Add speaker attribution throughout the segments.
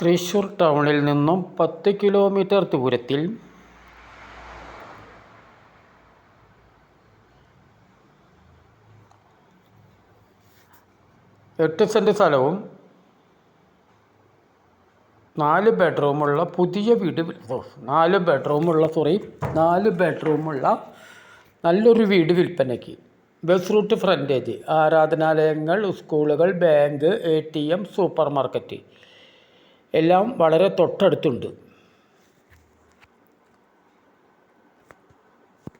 Speaker 1: തൃശ്ശൂർ ടൗണിൽ നിന്നും പത്ത് കിലോമീറ്റർ ദൂരത്തിൽ എട്ട് സെന്റ് സ്ഥലവും നാല് ബെഡ്റൂമുള്ള പുതിയ വീട് നാല് ബെഡ്റൂമുള്ള സോറി നാല് ബെഡ്റൂമുള്ള നല്ലൊരു വീട് വിൽപ്പനയ്ക്ക്. ബസ് റൂട്ട് ഫ്രണ്ടേജ് ആരാധനാലയങ്ങൾ സ്കൂളുകൾ ബാങ്ക് എം സൂപ്പർ മാർക്കറ്റ് എല്ലാം വളരെ തൊട്ടടുത്തുണ്ട്.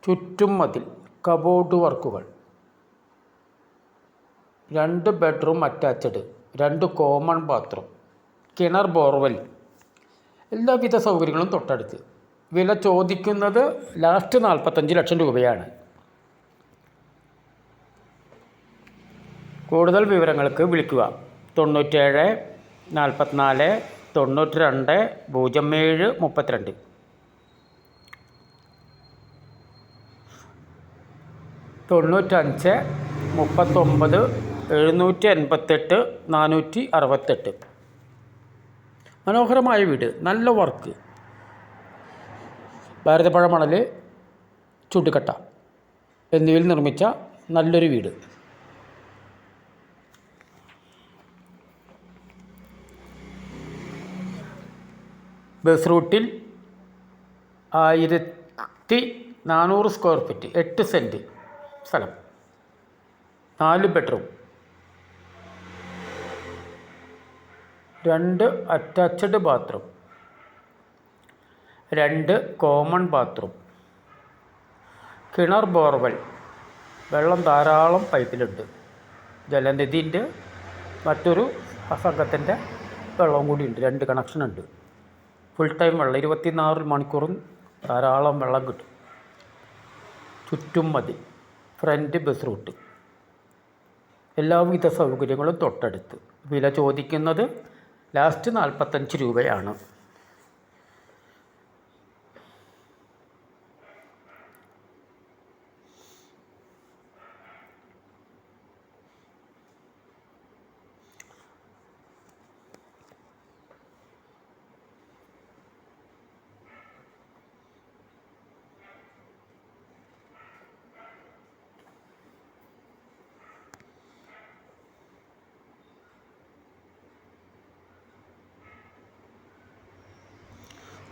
Speaker 1: ചുറ്റും മതിൽ കബോർഡ് വർക്കുകൾ. രണ്ട് ബെഡ്റൂം അറ്റാച്ച്ഡ് രണ്ട് കോമൺ ബാത്റൂം കിണർ ബോർവെൽ. എല്ലാവിധ സൗകര്യങ്ങളും തൊട്ടടുത്ത്. വില ചോദിക്കുന്നത് ലാസ്റ്റ് നാൽപ്പത്തഞ്ച് ലക്ഷം രൂപയാണ്. കൂടുതൽ വിവരങ്ങൾക്ക് വിളിക്കുക. തൊണ്ണൂറ്റേഴ് നാൽപ്പത്തിനാല് തൊണ്ണൂറ്റി രണ്ട് പൂജ്യം ഏഴ് മുപ്പത്തിരണ്ട്. തൊണ്ണൂറ്റഞ്ച് മുപ്പത്തൊമ്പത് എഴുന്നൂറ്റി എൺപത്തെട്ട് നാനൂറ്റി അറുപത്തെട്ട് മനോഹരമായ വീട് നല്ല വർക്ക്. ഭാരതപ്പുഴ മണൽ ചുട്ടുകട്ട എന്നിവയിൽ നിർമ്മിച്ച നല്ലൊരു വീട്. ബസ് റൂട്ടിൽ ആയിരത്തി നാനൂറ് സ്ക്വയർ ഫീറ്റ് എട്ട് സെന്റ് സ്ഥലം. നാല് ബെഡ്റൂം. രണ്ട് അറ്റാച്ച്ഡ് ബാത്റൂം. രണ്ട് കോമൺ ബാത്റൂം. കിണർ ബോർവെൽ. വെള്ളം ധാരാളം പൈപ്പിലുണ്ട്. ജലനിധിന്റെ മറ്റൊരു സംഘത്തിന്റെ വെള്ളവും കൂടിയുണ്ട്. രണ്ട് കണക്ഷൻ ഉണ്ട് ഫുൾ ടൈം വെള്ളം. ഇരുപത്തിനാല് മണിക്കൂറും ധാരാളം വെള്ളം കിട്ടും. ചുറ്റും മതി. ഫ്രണ്ട് ബസ് റൂട്ട് എല്ലാവിധ സൗകര്യങ്ങളും തൊട്ടടുത്ത്. വില ചോദിക്കുന്നത് ലാസ്റ്റ് നാൽപ്പത്തഞ്ച് രൂപയാണ്.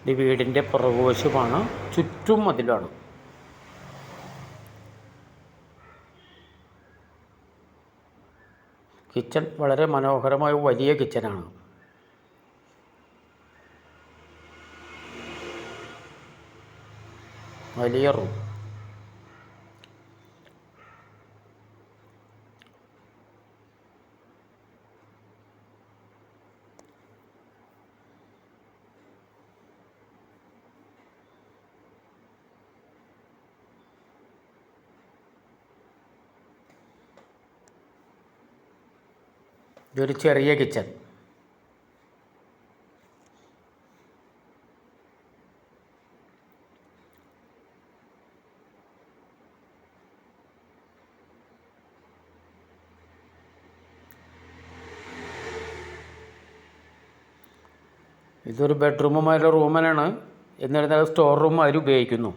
Speaker 1: ഈ വീടിന്റെ പുറകുവശമാണ് ചുറ്റും മതിലാണ്. കിച്ചൺ വളരെ മനോഹരമായ വലിയ കിച്ചനാണ്. വലിയ റൂം. ഇതൊരു ചെറിയ കിച്ചൺ. ഇതൊരു ബെഡ്റൂമുമായുള്ള റൂമിനാണ് എന്നിരുന്നാലും സ്റ്റോർ റൂം അവർ ഉപയോഗിക്കുന്നു.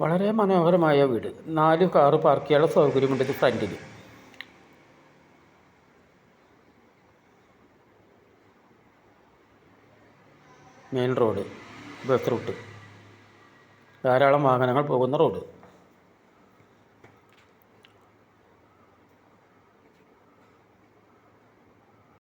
Speaker 1: വളരെ മനോഹരമായ വീട്. നാല് കാറ് പാർക്ക് ചെയ്യാനുള്ള സൗകര്യമുണ്ട് ഇത് ഫ്രണ്ടിൽ മെയിൻ റോഡ് ബസ് റൂട്ട് ധാരാളം വാഹനങ്ങൾ പോകുന്ന റോഡ്